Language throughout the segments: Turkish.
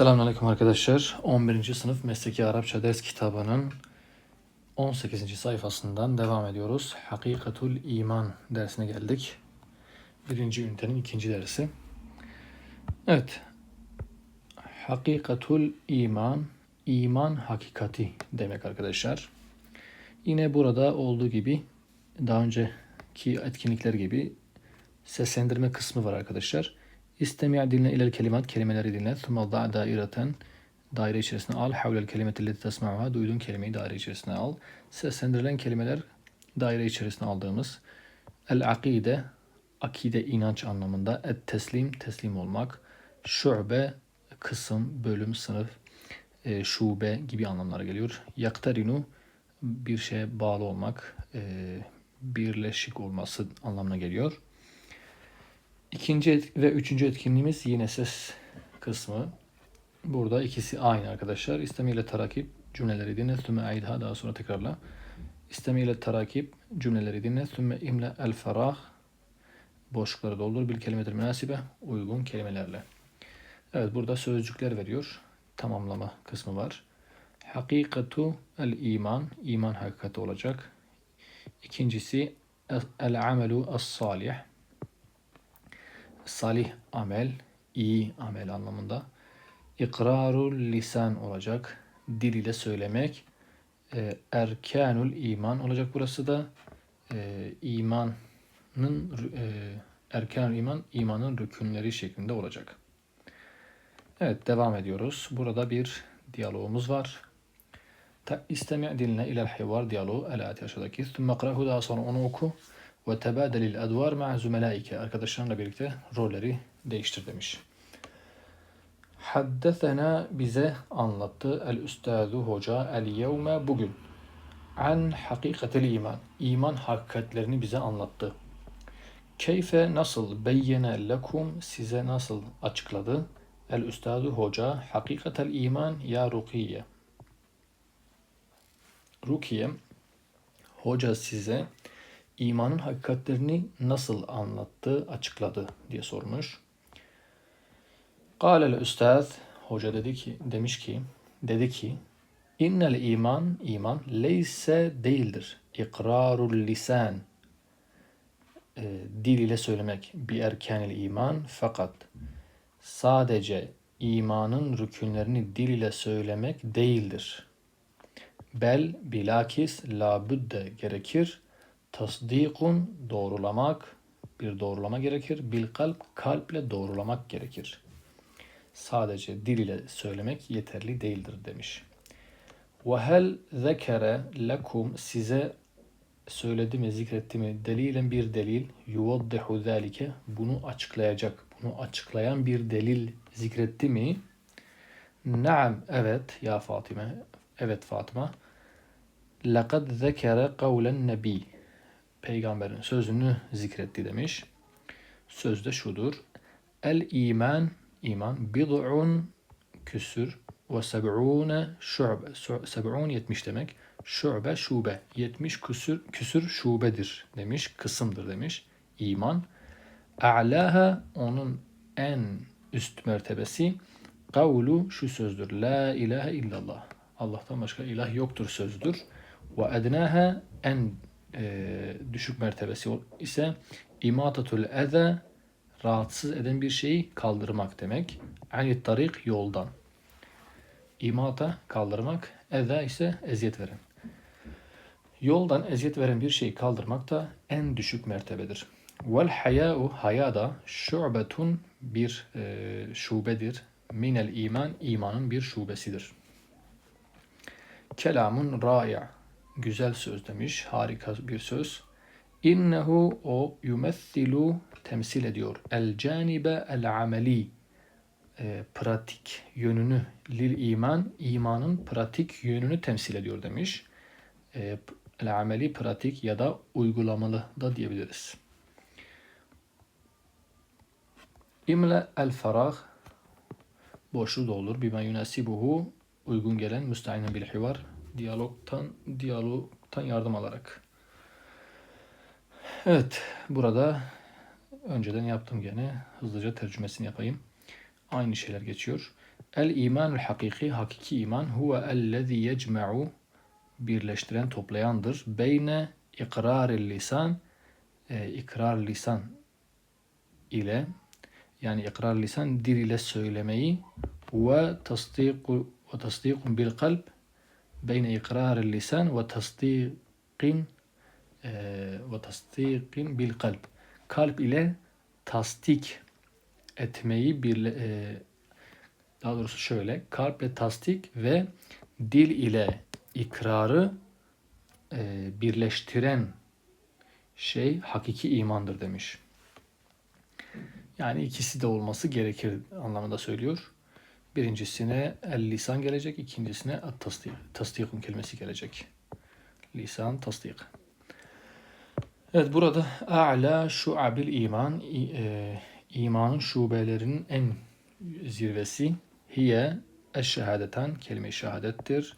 Selamünaleyküm arkadaşlar. 11. sınıf Mesleki Arapça ders kitabının 18. sayfasından devam ediyoruz. Hakikatul İman dersine geldik. Birinci ünitenin ikinci dersi. Evet. Hakikatul İman, iman hakikati demek arkadaşlar. Yine burada olduğu gibi daha önceki etkinlikler gibi seslendirme kısmı var arkadaşlar. İstemi' dinle ilel kelimat kelimeleri dinle. Thumma da daireten daire içerisine al. Havlel kelimeti leti tesma'uha duyduğun kelimeyi daire içerisine al. Seslendirilen kelimeler daire içerisine aldığımız el akide akide inanç anlamında et teslim teslim olmak şube kısım bölüm sınıf e, şube gibi anlamlara geliyor. Yaktarinu bir şeye bağlı olmak e, birleşik olması anlamına geliyor. İkinci ve üçüncü etkinliğimiz yine ses kısmı. Burada ikisi aynı arkadaşlar. İstemiyle tarakip cümleleri dinle. Sümme aidha daha sonra tekrarla. İstemiyle tarakip cümleleri dinle. Sümme imle el ferah boşlukları doldur. Bil kelimedir münasibe uygun kelimelerle. Evet burada sözcükler veriyor. Tamamlama kısmı var. Hakikatu el iman. iman hakikati olacak. İkincisi el amelu as salih salih amel, iyi amel anlamında. İkrarul lisan olacak. Dil ile söylemek. E, erkanul iman olacak burası da. E, imanın e, erkanul iman, imanın rükünleri şeklinde olacak. Evet devam ediyoruz. Burada bir diyalogumuz var. İstemi' diline ilel hivar diyaloğu el aşağıdaki. Sümme krahu daha sonra onu oku. Ve tebadelil advar ma'a zümelaike. Arkadaşlarınla birlikte rolleri değiştir demiş. Haddesena bize anlattı el üstazu hoca el yevme bugün. An hakikatil iman. İman hakikatlerini bize anlattı. Keyfe nasıl beyyene lekum size nasıl açıkladı? El üstazu hoca hakikatel iman ya rukiye. Rukiye hoca size imanın hakikatlerini nasıl anlattı, açıkladı diye sormuş. Kâlel üstaz, hoca dedi ki, demiş ki, dedi ki, innel iman, iman leyse değildir. İkrarul lisan, e, dil ile söylemek, bi erkanil iman fakat sadece imanın rükünlerini dil ile söylemek değildir. Bel bilakis labüdde gerekir tasdikun doğrulamak bir doğrulama gerekir. Bil kalp kalple doğrulamak gerekir. Sadece dil ile söylemek yeterli değildir demiş. Ve hel zekere lekum size söyledi mi zikretti mi delilen bir delil yuvaddihu zalike bunu açıklayacak bunu açıklayan bir delil zikretti mi Naam evet ya Fatıma evet Fatıma Lekad zekere kavlen nebi peygamberin sözünü zikretti demiş. Söz de şudur. El iman iman bid'un küsür ve seb'une şu'be. Seb'un 70 demek. Şu'be şube. 70 küsür, küsür şubedir demiş. Kısımdır demiş. İman. A'laha onun en üst mertebesi kavlu şu sözdür. La ilahe illallah. Allah'tan başka ilah yoktur sözdür. Ve ednaha en e, düşük mertebesi ise imatatul eze rahatsız eden bir şeyi kaldırmak demek. Ani tarik yoldan. İmata kaldırmak, eze ise eziyet veren. Yoldan eziyet veren bir şeyi kaldırmak da en düşük mertebedir. Vel haya'u haya da şu'betun bir e, şubedir. Minel iman imanın bir şubesidir. Kelamun raya güzel söz demiş. Harika bir söz. İnnehu o yumessilu temsil ediyor. El canibe el ameli e, pratik yönünü lil iman imanın pratik yönünü temsil ediyor demiş. E, el ameli pratik ya da uygulamalı da diyebiliriz. İmle el farah boşluğu doldur. Bima yunasibuhu uygun gelen müstahinen bil hivar diyalogtan diyalogtan yardım alarak. Evet, burada önceden yaptım gene. Hızlıca tercümesini yapayım. Aynı şeyler geçiyor. El imanul hakiki, hakiki iman huve ellezî yecme'u birleştiren, toplayandır. Beyne ikraril lisan, e, ikrar lisan ile yani ikrar lisan dil ile söylemeyi ve tasdiku ve tasdikun bil kalp beyne ikraril lisan ve tasdikin ve tasdikin bil kalp kalp ile tasdik etmeyi bir daha doğrusu şöyle kalple tasdik ve dil ile ikrarı birleştiren şey hakiki imandır demiş. Yani ikisi de olması gerekir anlamında söylüyor. Birincisine el lisan gelecek, ikincisine at tasdik. Tasdikun kelimesi gelecek. Lisan, tasdik. Evet burada a'la şuabil iman e, imanın şubelerinin en zirvesi hiye eşşehadeten kelime-i şehadettir.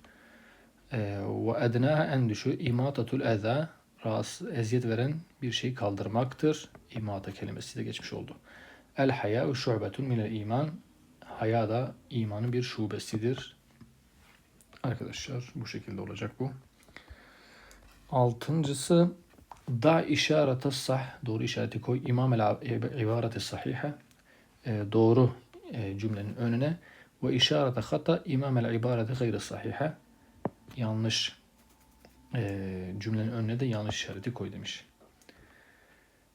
E, ve ednaha en düşü imatatul eza rahatsız, eziyet veren bir şey kaldırmaktır. İmata kelimesi de geçmiş oldu. El haya şubetun minel iman. Haya da imanın bir şubesidir. Arkadaşlar bu şekilde olacak bu. Altıncısı da işarete sah doğru işareti koy. İmam el ibareti sahihe e, doğru e, cümlenin önüne ve işarete hata imam el ibareti gayri sahihe yanlış e, cümlenin önüne de yanlış işareti koy demiş.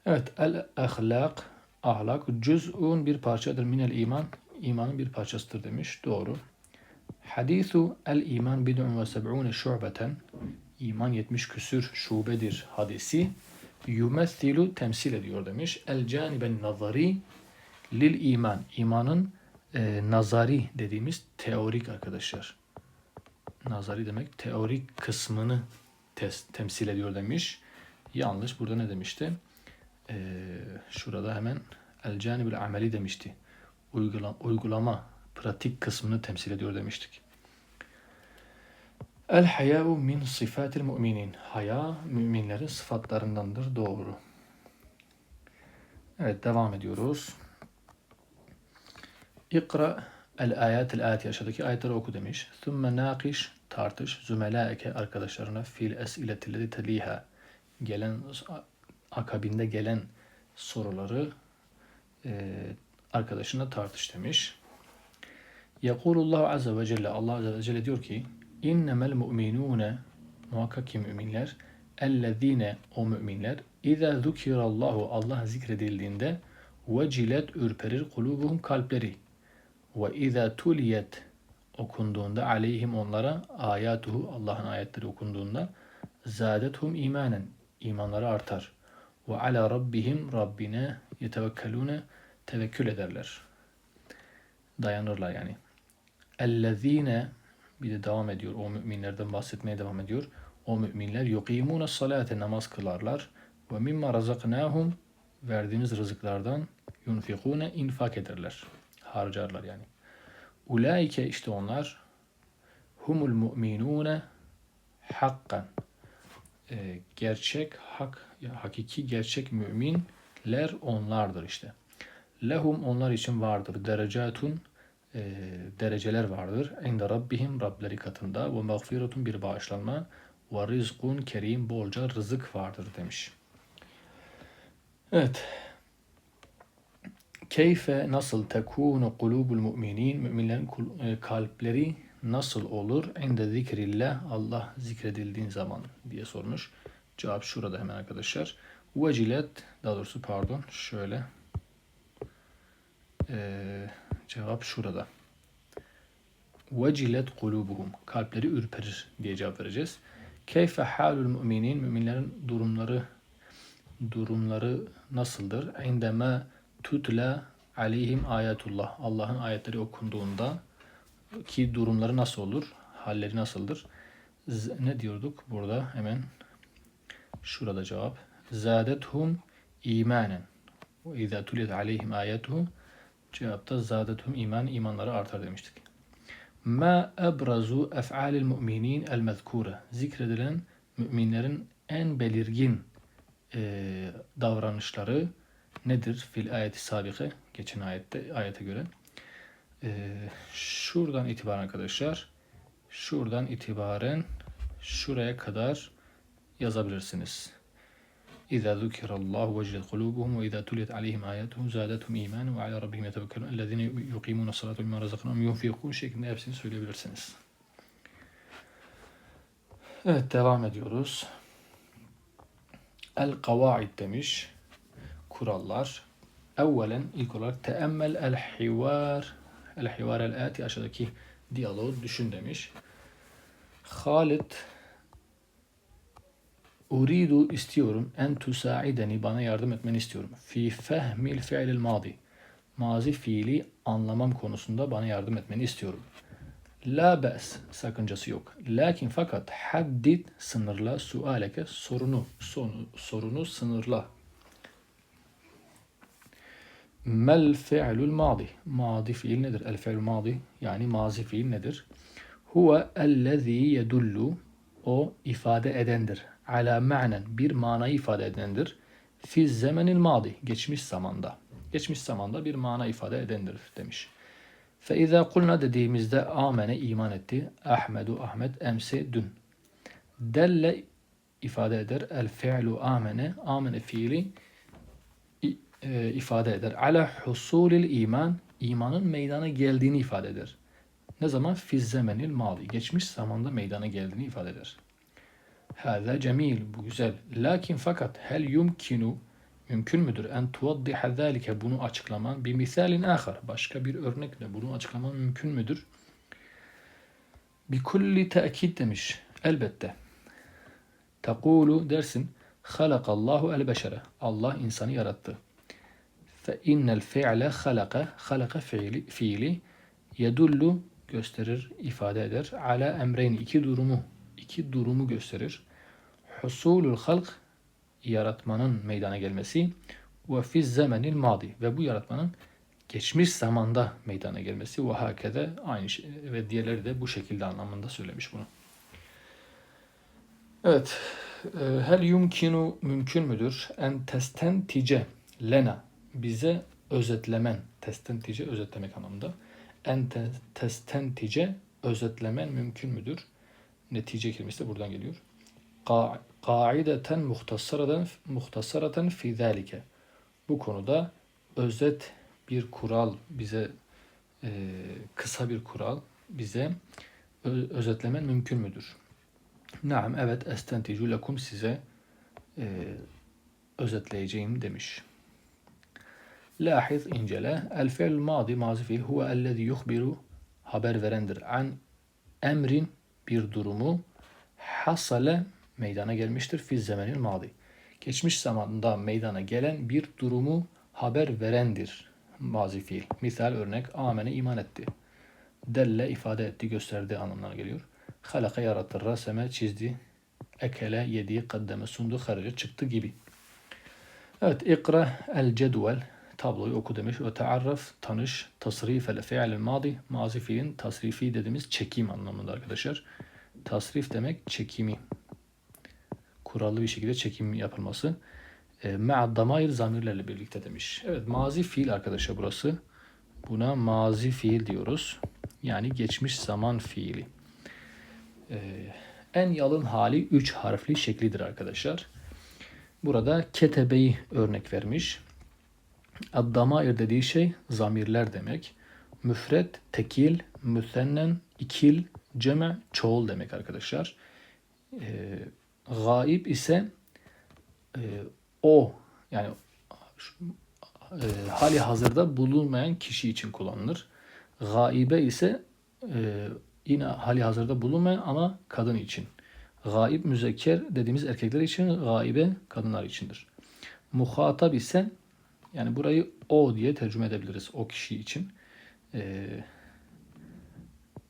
Evet el ahlak ahlak cüz'un bir parçadır minel iman imanın bir parçasıdır demiş. Doğru. Hadisu el iman bid'un ve seb'une şu'beten iman 70 küsür şubedir hadisi yumessilu temsil ediyor demiş. El caniben nazari lil iman. İmanın e, nazari dediğimiz teorik arkadaşlar. Nazari demek teorik kısmını tes, temsil ediyor demiş. Yanlış. Burada ne demişti? Ee, şurada hemen el canibül ameli demişti. Uygula, uygulama, pratik kısmını temsil ediyor demiştik. El hayâ'u min sıfatil müminin. Haya müminlerin sıfatlarındandır. Doğru. Evet devam ediyoruz. İkra el ayet el ati aşağıdaki ayetleri oku demiş. Thumme nakiş tartış zümelaike arkadaşlarına fil esiletillezi teliha gelen akabinde gelen soruları e, arkadaşına tartış demiş. Yekulullahu azze ve celle Allah azze ve celle diyor ki innemel mu'minune muhakkak ki müminler ellezine o müminler İza zukirallahu Allah zikredildiğinde vecilet ürperir kulubuhum kalpleri ve izâ tuliyet okunduğunda aleyhim onlara ayatuhu Allah'ın ayetleri okunduğunda zadethum imanen imanları artar. Ve ala rabbihim Rabbine yetevekkelune tevekkül ederler. Dayanırlar yani. Ellezine bir de devam ediyor. O müminlerden bahsetmeye devam ediyor. O müminler yukimune salate namaz kılarlar. Ve mimma razaknahum verdiğimiz rızıklardan yunfikune infak ederler. Harcarlar yani. Ulaike işte onlar humul mu'minune hakkan e, gerçek hak hakiki gerçek müminler onlardır işte. Lehum onlar için vardır derecatun e, dereceler vardır. İnde rabbihim Rableri katında ve mağfiretun bir bağışlanma ve rizkun kerim bolca rızık vardır demiş. Evet. Keyfe nasıl tekunu kulubul müminin müminlerin e, kalpleri nasıl olur? Ende zikrillah Allah zikredildiğin zaman diye sormuş. Cevap şurada hemen arkadaşlar. Vecilet daha doğrusu pardon şöyle ee, cevap şurada. Vecilet kulubuhum kalpleri ürperir diye cevap vereceğiz. Keyfe halul müminin müminlerin durumları durumları nasıldır? İndeme tutla aleyhim ayetullah. Allah'ın ayetleri okunduğunda ki durumları nasıl olur? Halleri nasıldır? Z ne diyorduk burada hemen şurada cevap. Zadethum imanen. Ve izâ tuliyet aleyhim ayetuhu cevapta zadethum iman imanları artar demiştik. Ma ebrazu ef'alil müminin el mezkure. Zikredilen müminlerin en belirgin e, davranışları nedir? Fil ayeti sabike geçen ayette ayete göre. Ee, şuradan itibaren arkadaşlar şuradan itibaren şuraya kadar yazabilirsiniz. إذا ذكر الله وجلت قلوبهم وإذا تليت عليهم آياته زادتهم إيمانا وعلى ربهم يتوكلون الذين يقيمون الصلاة مما رزقناهم ينفقون شيء نفسين سويلي بلرسنس Evet devam ediyoruz. El kavaid demiş. Kurallar. Evvelen ilk olarak teemmel el hivar. El hivar el ati aşağıdaki diyaloğu düşün demiş. Halid Uridu istiyorum en tusaideni bana yardım etmeni istiyorum. Fi fehmil fi'lil madi. Mazi fiili anlamam konusunda bana yardım etmeni istiyorum. La be's sakıncası yok. Lakin fakat haddid sınırla sualeke sorunu sonu, sorunu sınırla. Mel fi'lul madi. Madi fiil nedir? El fi'lul madi yani mazi fiil nedir? Huve ellezî yedullu o ifade edendir. Ala ma'nen bir manayı ifade edendir. Fi zemenil madi geçmiş zamanda. Geçmiş zamanda bir mana ifade edendir demiş. Fe izâ kulna dediğimizde amene iman etti. Ahmedu Ahmet emsi dün. Delle ifade eder. El fi'lu amene. Amene fiili e, ifade eder. Ala husulil iman. imanın meydana geldiğini ifade eder. Ne zaman? Fi zemenil madi. Geçmiş zamanda meydana geldiğini ifade eder. Hâzâ cemil. Bu güzel. Lakin fakat hel yumkinu mümkün müdür en tuvaddiha zâlike bunu açıklaman bir misalin ahar. Başka bir örnekle bunu açıklaman mümkün müdür? Bi kulli te'kid demiş. Elbette. Tekulu dersin halakallahu el beşere. Allah insanı yarattı. Fe innel fi'le halaka. Halaka fiili, fiili yedullu gösterir, ifade eder. Ala emreyn iki durumu iki durumu gösterir. Husulul halk yaratmanın meydana gelmesi ve fi zamanil madi ve bu yaratmanın geçmiş zamanda meydana gelmesi ve hakede aynı şey ve diğerleri de bu şekilde anlamında söylemiş bunu. Evet. e, Hel yumkinu mümkün müdür en testentice lena bize özetlemen testentice özetlemek anlamında en te- testentice özetlemen mümkün müdür? Netice kelimesi de buradan geliyor. Kaideten muhtasaraten muhtasaraten fi zalike. Bu konuda özet bir kural bize e, kısa bir kural bize özetlemen mümkün müdür? Naam evet estenticu lekum size e, özetleyeceğim demiş. Lahiz incele. El fi'l madi mazi fiil huve ellezî yuhbiru haber verendir. An emrin bir durumu hasale meydana gelmiştir. Fi zemenil madi. Geçmiş zamanda meydana gelen bir durumu haber verendir. Mazi fiil. Misal örnek amene iman etti. Delle ifade etti, gösterdi anlamına geliyor. Halaka yarattı, raseme çizdi, ekele yedi, kaddeme sundu, haraca çıktı gibi. Evet, ikra el cedvel tabloyu oku demiş ve taarraf tanış tasrif el fi'l madi mazi fiilin tasrifi dediğimiz çekim anlamında arkadaşlar. Tasrif demek çekimi. Kurallı bir şekilde çekim yapılması. E, Me'ad damair zamirlerle birlikte demiş. Evet mazi fiil arkadaşlar burası. Buna mazi fiil diyoruz. Yani geçmiş zaman fiili. E, en yalın hali 3 harfli şeklidir arkadaşlar. Burada ketebeyi örnek vermiş. Ad-damair dediği şey zamirler demek. Müfret, tekil, müsennen, ikil, ceme, çoğul demek arkadaşlar. E, gaib ise e, o yani e, hali hazırda bulunmayan kişi için kullanılır. Gaibe ise e, yine hali hazırda bulunmayan ama kadın için. Gaib müzekker dediğimiz erkekler için, gaibe kadınlar içindir. Muhatap ise yani burayı o diye tercüme edebiliriz o kişi için. Ee,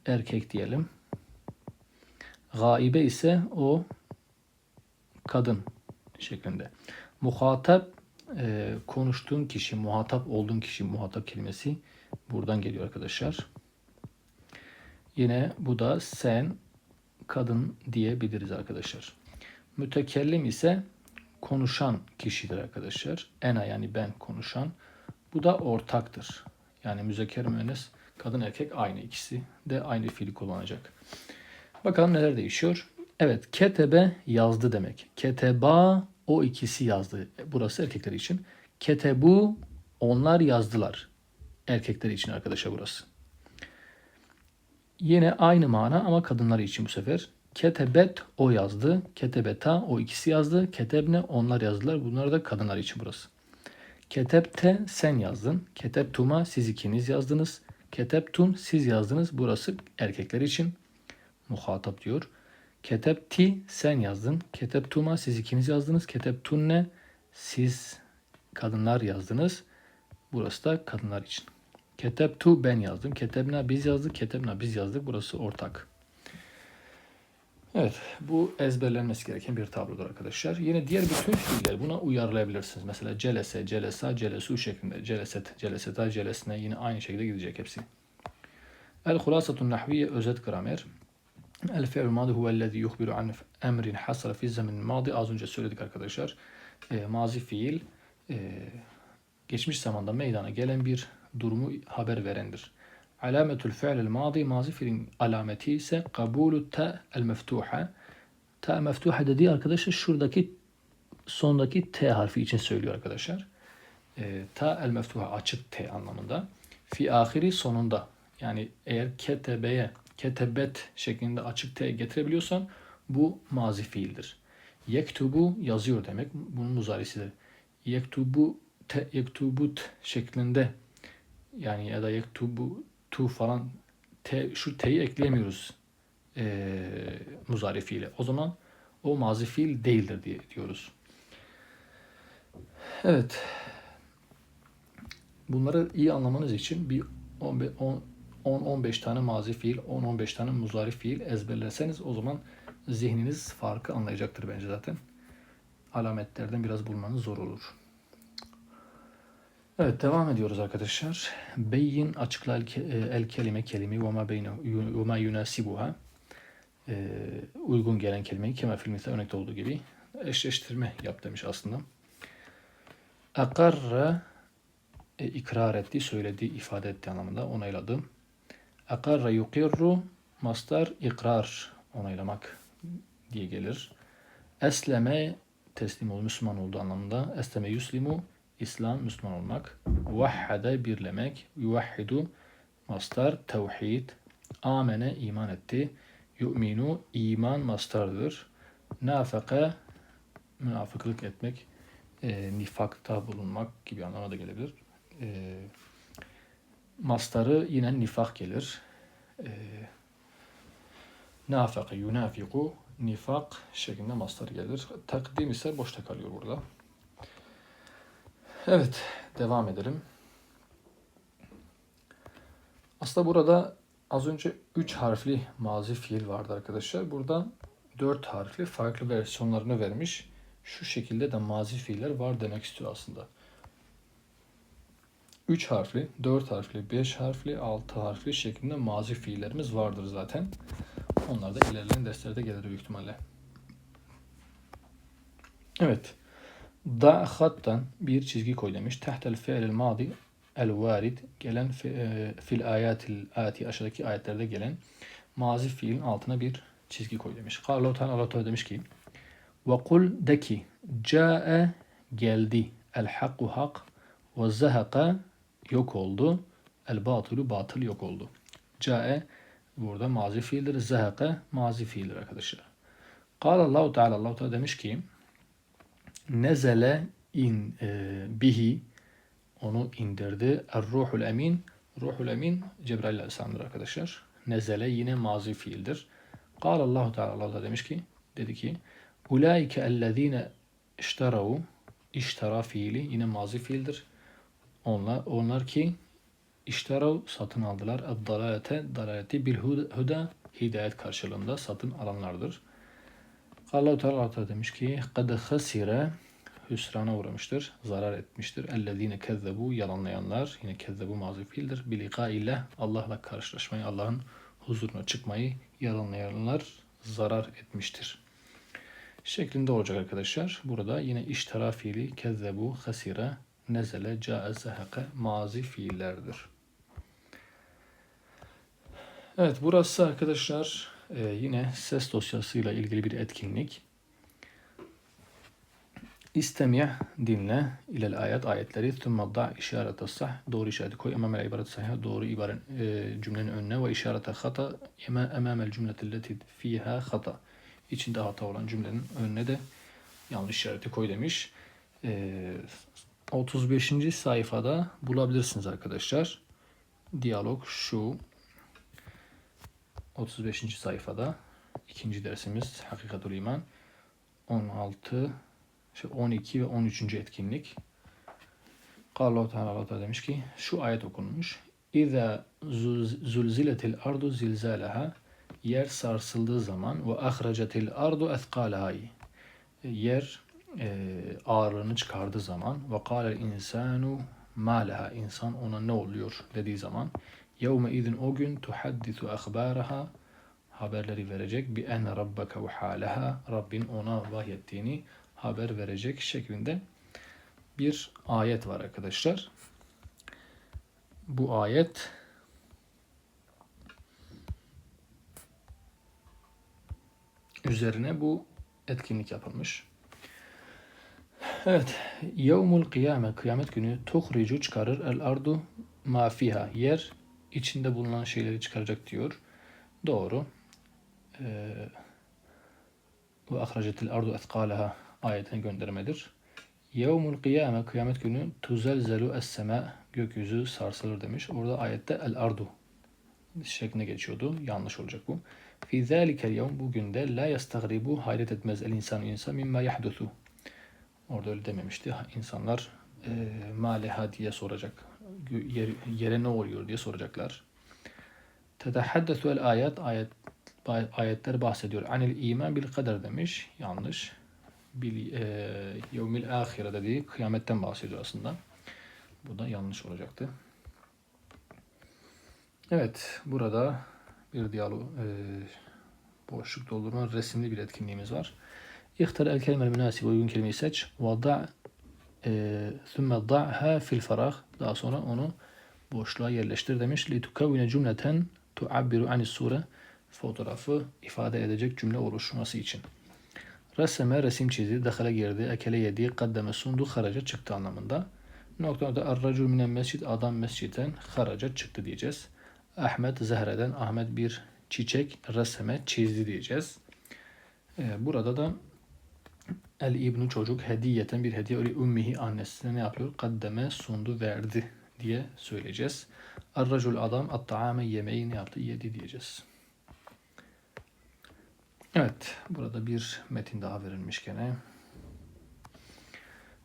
erkek diyelim. Gaibe ise o kadın şeklinde. Muhatap e, konuştuğun kişi, muhatap olduğun kişi, muhatap kelimesi buradan geliyor arkadaşlar. Yine bu da sen kadın diyebiliriz arkadaşlar. Mütekellim ise konuşan kişidir arkadaşlar. Ena yani ben konuşan. Bu da ortaktır. Yani müzekker müennes Kadın erkek aynı ikisi de aynı fiili kullanacak. Bakalım neler değişiyor. Evet ketebe yazdı demek. Keteba o ikisi yazdı. Burası erkekler için. Ketebu onlar yazdılar. Erkekler için arkadaşlar burası. Yine aynı mana ama kadınlar için bu sefer. Ketebet o yazdı. Ketebeta o ikisi yazdı. Ketebne onlar yazdılar. Bunlar da kadınlar için burası. Ketebte sen yazdın. Ketebtuma siz ikiniz yazdınız. Ketebtun siz yazdınız. Burası erkekler için. Muhatap diyor. Ketebti sen yazdın. Ketebtuma siz ikiniz yazdınız. Ketebtunne siz kadınlar yazdınız. Burası da kadınlar için. Ketebtu ben yazdım. Ketebna biz yazdık. Ketebna biz yazdık. Burası ortak. Evet, bu ezberlenmesi gereken bir tablodur arkadaşlar. Yine diğer bütün fiiller buna uyarlayabilirsiniz. Mesela celese, celesa, celesu şeklinde. Celeset, celeseta, celesine yine aynı şekilde gidecek hepsi. El hulasatun nahviye özet gramer. El fi'l madi huvellezî yuhbiru an emrin hasara fi zemin madi. Az önce söyledik arkadaşlar. E, mazi fiil e, geçmiş zamanda meydana gelen bir durumu haber verendir. Alametül fi'lil madi mazi fiilin alameti ise kabulu ta el meftuha. Ta meftuha dediği arkadaşlar şuradaki sondaki T harfi için söylüyor arkadaşlar. E, ta el meftuha açık T anlamında. Fi ahiri sonunda. Yani eğer ketebeye, ketebet şeklinde açık T getirebiliyorsan bu mazi fiildir. Yektubu yazıyor demek. Bunun muzarisidir. Yektubu te, yektubut şeklinde yani ya da yektubu tu falan te, şu t'yi ekleyemiyoruz e, muzari fiile. O zaman o mazi fiil değildir diye diyoruz. Evet. Bunları iyi anlamanız için bir 10-15 tane mazi fiil, 10-15 tane muzari fiil ezberlerseniz o zaman zihniniz farkı anlayacaktır bence zaten. Alametlerden biraz bulmanız zor olur. Evet devam ediyoruz arkadaşlar. Beyin açıkla el, el kelime kelimi ve ma beyne ve ma yunasibuha ee, uygun gelen kelimeyi kema filminde örnekte olduğu gibi eşleştirme yap demiş aslında. Akarra e, ikrar etti, söyledi, ifade etti anlamında onayladı. Akarra yukirru mastar ikrar onaylamak diye gelir. Esleme teslim ol, Müslüman oldu anlamında. Esleme yuslimu İslam, Müslüman olmak. Vahhade birlemek. Yuvahhidu mastar, tevhid. Amene iman etti. Yu'minu iman mastardır. Nafaka münafıklık etmek, e, nifakta bulunmak gibi anlamına da gelebilir. E, mastarı yine nifak gelir. E, nafaka yunafiku nifak şeklinde mastar gelir. Takdim ise boşta kalıyor burada. Evet, devam edelim. Aslında burada az önce 3 harfli mazi fiil vardı arkadaşlar. Burada 4 harfli farklı versiyonlarını vermiş. Şu şekilde de mazi fiiller var demek istiyor aslında. 3 harfli, 4 harfli, 5 harfli, 6 harfli şeklinde mazi fiillerimiz vardır zaten. Onlar da ilerleyen derslerde gelir büyük ihtimalle. Evet. Da hattan bir çizgi koy demiş. Tehtel fi'lil madi el varid gelen e, fil ayatil ati aşağıdaki ayetlerde gelen mazi fiilin altına bir çizgi koy demiş. Allah Teala Allah demiş ki ve kul de ki ca'e geldi el hakku hak ve zahaka yok oldu el batılu batıl yok oldu. Ca'e burada mazi fiildir. Zahaka mazi fiildir arkadaşlar. Kal Allah Teala Allah Teala demiş ki nezele in e, bihi onu indirdi. Er-ruhul emin. Ruhul emin Cebrail Aleyhisselam'dır arkadaşlar. Nezele yine mazi fiildir. Kâle Allahu Teala Allah da demiş ki dedi ki Ulaike ellezine işteravu iştera fiili yine mazi fiildir. Onlar, onlar ki işterav satın aldılar. Ad-dalalete dalaleti bil huda hidayet karşılığında satın alanlardır. Allah Teala demiş ki kad hasire hüsrana uğramıştır, zarar etmiştir. Ellezine kezzebu yalanlayanlar yine kezzebu mazi fiildir. Bilika ile Allah'la karşılaşmayı, Allah'ın huzuruna çıkmayı yalanlayanlar zarar etmiştir. Şeklinde olacak arkadaşlar. Burada yine iştara fiili kezzebu, hasire, nezele, cae, zeheke mazi fiillerdir. Evet burası arkadaşlar e, yine ses dosyasıyla ilgili bir etkinlik. İstemiye dinle ilel ayet ayetleri thumma da işarete sah doğru işareti koy emamel ibaret sahih doğru ibaren e, cümlenin önüne ve işarete hata ema emamel cümleti leti fiha hata içinde hata olan cümlenin önüne de yanlış işareti koy demiş. E, 35. sayfada bulabilirsiniz arkadaşlar. Diyalog şu 35. sayfada ikinci dersimiz Hakikatul İman 16 şey 12 ve 13. etkinlik. Allah Teala Allah demiş ki şu ayet okunmuş. İza zulziletil ardu zilzalaha yer sarsıldığı zaman ve ahracetil ardu ethqalaha yer e, ağırlığını çıkardığı zaman kâlel insanu ma insan ona ne oluyor dediği zaman yevme izin o gün tuhaddisu ahbaraha haberleri verecek bi enne rabbeke ve halaha Rabbin ona vahyettiğini haber verecek şeklinde bir ayet var arkadaşlar. Bu ayet üzerine bu etkinlik yapılmış. Evet. Yevmul kıyame kıyamet günü tuhricu çıkarır el ardu ma fiha yer içinde bulunan şeyleri çıkaracak diyor. Doğru. Ee, ve ahracetil ardu ethqalaha ayetine göndermedir. Yevmul kıyame kıyamet günü tuzelzelu es sema gökyüzü sarsılır demiş. Orada ayette el ardu şeklinde geçiyordu. Yanlış olacak bu. Fi zâlikel yevm bugün de la yastagribu hayret etmez el insan insan mimma yahdusu. Orada öyle dememişti. İnsanlar e, maleha diye soracak. Yer, yere ne oluyor diye soracaklar. Tetehaddesu el ayet ayet ayetler bahsediyor. Anil iman bil kader demiş. Yanlış. Bil e, yevmil ahire dediği kıyametten bahsediyor aslında. Bu da yanlış olacaktı. Evet, burada bir diyalog e, boşluk doldurma resimli bir etkinliğimiz var. İhtar el kelime münasib uygun kelimeyi seç. Ve da thumme da'ha fil farah. Daha sonra onu boşluğa yerleştir demiş. Li tukavvine cümleten tuabbiru anis sure. Fotoğrafı ifade edecek cümle oluşması için. Reseme resim çizdi, dakhala girdi, ekele yedi, kaddeme sundu, haraca çıktı anlamında. Nokta nokta arracul minen mescid, adam mescitten haraca çıktı diyeceğiz. Ahmet Zehre'den Ahmet bir çiçek reseme çizdi diyeceğiz. Burada da El İbnu çocuk hediyeten bir hediye öyle ümmihi annesine ne yapıyor? Kaddeme sundu verdi diye söyleyeceğiz. Arracul adam at-taame yemeği ne yaptı? Yedi diyeceğiz. Evet. Burada bir metin daha verilmiş gene.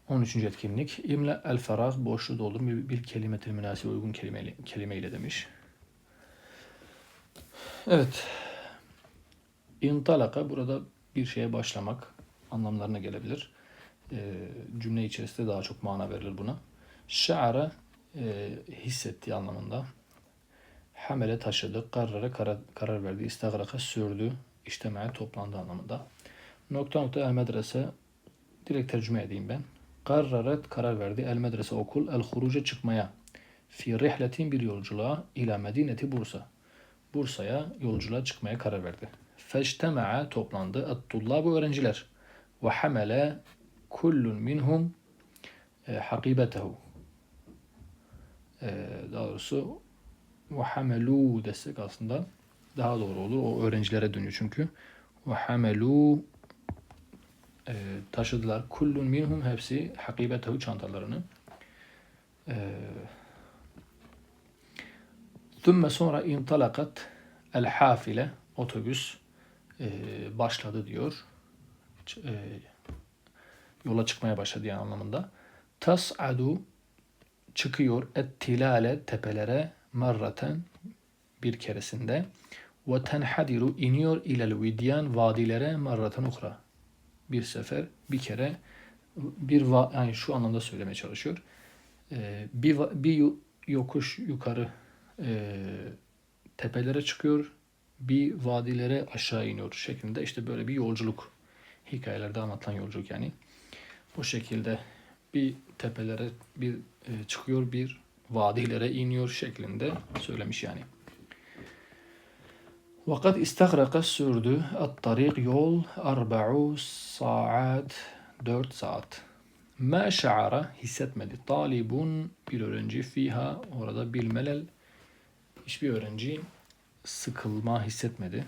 13. etkinlik. İmle el ferah boşluğu doldur bir, bir kelimetil münasip uygun kelimeyle, kelimeyle demiş. Evet. İntalaka burada bir şeye başlamak anlamlarına gelebilir. E, cümle içerisinde daha çok mana verilir buna. Şa'ara e, hissettiği anlamında. Hamele taşıdı, karara karar, karar verdi, istagraka sürdü, iştemeye toplandı anlamında. Nokta nokta el medrese direkt tercüme edeyim ben. Karraret karar verdi el medrese okul el huruca çıkmaya fi rihletin bir yolculuğa ila medineti Bursa. Bursa'ya yolculuğa çıkmaya karar verdi. Feçtema'a toplandı et-tullabu öğrenciler ve hamele kullun minhum e, hakibetehu. E, daha doğrusu ve hamelu desek aslında daha doğru olur. O öğrencilere dönüyor çünkü. Ve hamelu e, taşıdılar. Kullun minhum hepsi hakibetehu çantalarını. Thümme sonra intalakat el hafile otobüs başladı diyor. E, yola çıkmaya başladı yani anlamında. Tas'adu çıkıyor et tilale tepelere marraten bir keresinde ve tenhadiru iniyor ilel vidyan vadilere marraten ukra. Bir sefer bir kere bir yani şu anlamda söylemeye çalışıyor. Ee, bir, bir yokuş yukarı e, tepelere çıkıyor, bir vadilere aşağı iniyor şeklinde işte böyle bir yolculuk hikayelerde anlatılan yolculuk yani. Bu şekilde bir tepelere bir e, çıkıyor, bir vadilere iniyor şeklinde söylemiş yani. Vakat istagraka sürdü at-tariq yol arba'u saat 4 saat. Ma şa'ara hissetmedi. Talibun bir öğrenci fiha orada bilmelel hiçbir öğrenci sıkılma hissetmedi.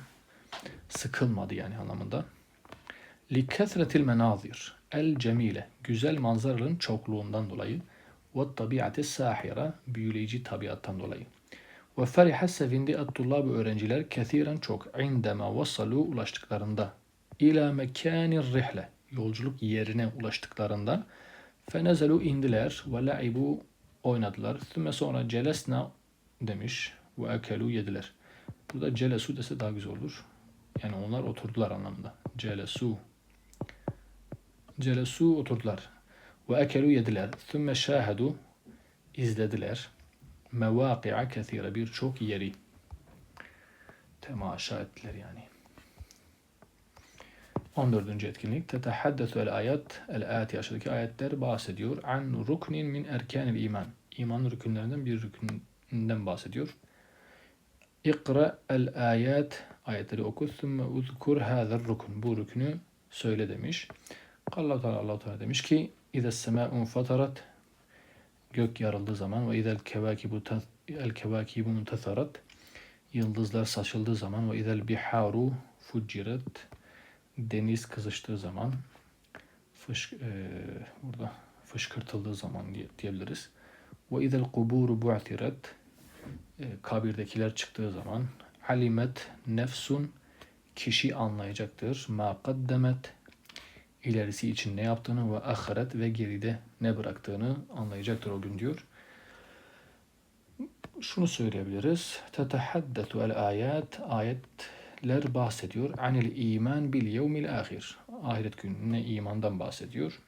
Sıkılmadı yani anlamında. Li kesretil menazir el cemile güzel manzaraların çokluğundan dolayı ve tabiati sahira büyüleyici tabiattan dolayı. Ve feriha sevindi et-tullabı öğrenciler kethiren çok indema vasalu ulaştıklarında ila mekanir rihle yolculuk yerine ulaştıklarında fenezelu indiler ve laibu oynadılar. Sümme sonra celesna demiş ve ekelu yediler. Burada celesu dese daha güzel olur. Yani onlar oturdular anlamında. Celesu. Celesu oturdular. Ve ekelu yediler. Sümme şahedu izlediler. Mevaki'a kethire birçok yeri. Temaşa ettiler yani. 14. etkinlik. Tetehaddesu el ayet el ati aşağıdaki ayetler bahsediyor. An ruknin min erkanil iman. İman rükünlerinden bir rükünden bahsediyor. İkra el ayet ayetleri oku. Sümme uzkur hâzer rukun. Bu rükünü söyle demiş. Allah Teala Allah Teala demiş ki İze semâ'un fatarat gök yarıldığı zaman ve idel kevakibu el kevakibu tesarat yıldızlar saçıldığı zaman ve idel biharu fuciret deniz kızıştığı zaman fış, e, burada fışkırtıldığı zaman diye, diyebiliriz. Ve idel kuburu bu'tiret e, kabirdekiler çıktığı zaman alimet nefsun kişi anlayacaktır. Ma kaddemet ilerisi için ne yaptığını ve ahiret ve geride ne bıraktığını anlayacaktır o gün diyor. Şunu söyleyebiliriz. Tetehaddetu el ayet ayetler bahsediyor. Anil iman bil yevmil ahir. Ahiret gününe imandan bahsediyor.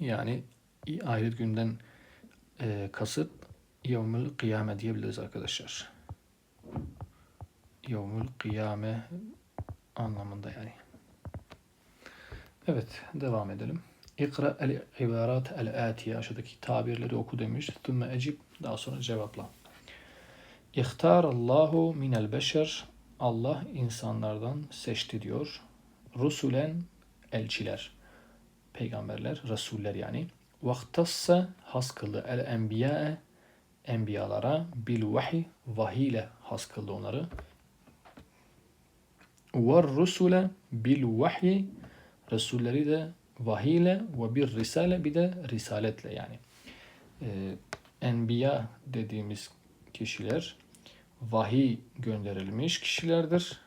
Yani ahiret günden e, kasıt yevmül kıyame diyebiliriz arkadaşlar. Yevmül kıyame anlamında yani. Evet, devam edelim. İkra el ibarat el atiye aşağıdaki tabirleri oku demiş. Tümme ecib daha sonra cevapla. İhtar Allahu minel beşer Allah insanlardan seçti diyor. Rusulen elçiler. Peygamberler, rasuller yani. Vaktassa has kıldı el enbiya enbiyalara bil vahiy vahiy ile has kıldı onları. Ve rusule bil vahiy Resulleri de vahiy ve bir risale bir de risaletle yani. Ee, enbiya dediğimiz kişiler vahiy gönderilmiş kişilerdir.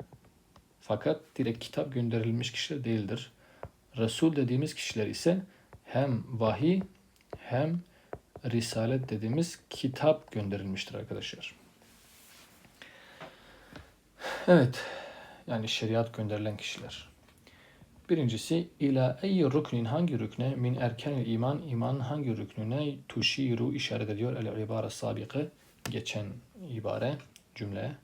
Fakat direkt kitap gönderilmiş kişiler değildir. Resul dediğimiz kişiler ise hem vahiy hem risalet dediğimiz kitap gönderilmiştir arkadaşlar. Evet. Yani şeriat gönderilen kişiler. Birincisi ila ey rüknin hangi rükne min erkenil iman iman hangi rüknüne tuşiru işaret ediyor el ibare sabike geçen ibare cümle.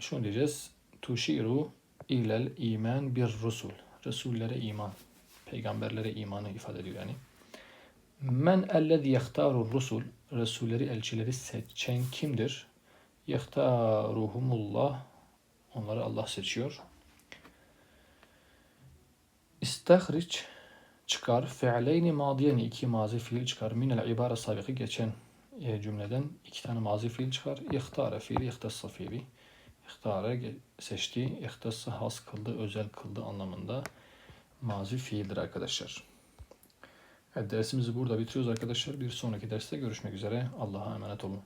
Şunu diyeceğiz. Tuşiru ilel iman bir rusul. Resullere iman. Peygamberlere imanı ifade ediyor yani. Men ellezî yehtaru rusul. Resulleri, elçileri seçen kimdir? Yehtaruhumullah. Onları Allah seçiyor. İstahriç çıkar. Fe'leyni madiyeni iki mazi fiil çıkar. Minel ibare sabiki geçen e, cümleden iki tane mazi fiil çıkar. İhtare fiili, ihtassa fiili. İhtare seçti, ihtassa has kıldı, özel kıldı anlamında mazi fiildir arkadaşlar. Evet dersimizi burada bitiriyoruz arkadaşlar. Bir sonraki derste görüşmek üzere. Allah'a emanet olun.